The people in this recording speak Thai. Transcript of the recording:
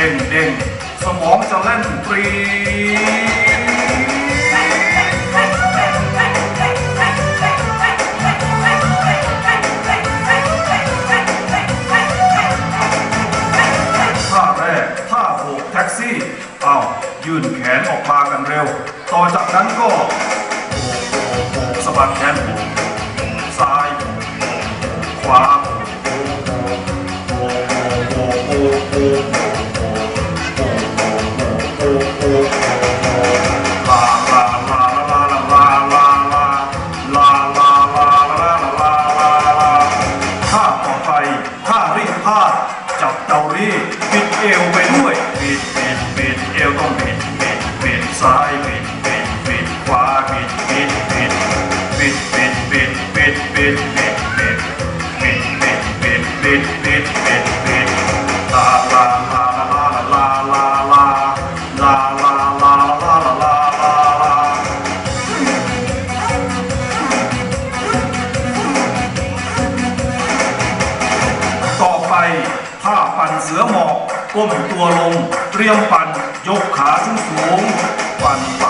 เด้งเด้งสมองจะเล่นปรีท่าแรกท่าโบกแท็กซี่เอ้ายื่นแขนออกมากันเร็ว ต่อจากนั้นก็โบกโบกโบกสะบัดแขนโบก จับเตารีดปิดเอวไปด้วยปิดปิดปิดเอวต้องปิดปิดปิดซ้ายปิดปิดปิดขวาปิดปิดปิดปิดปิดปิดปิดปิดปิดปิดปิดปิดปิดปิด ท่าปั่นเสือหมอบก้มตัวลง เตรียมปั่นยกขาสูงสูงปั่นไป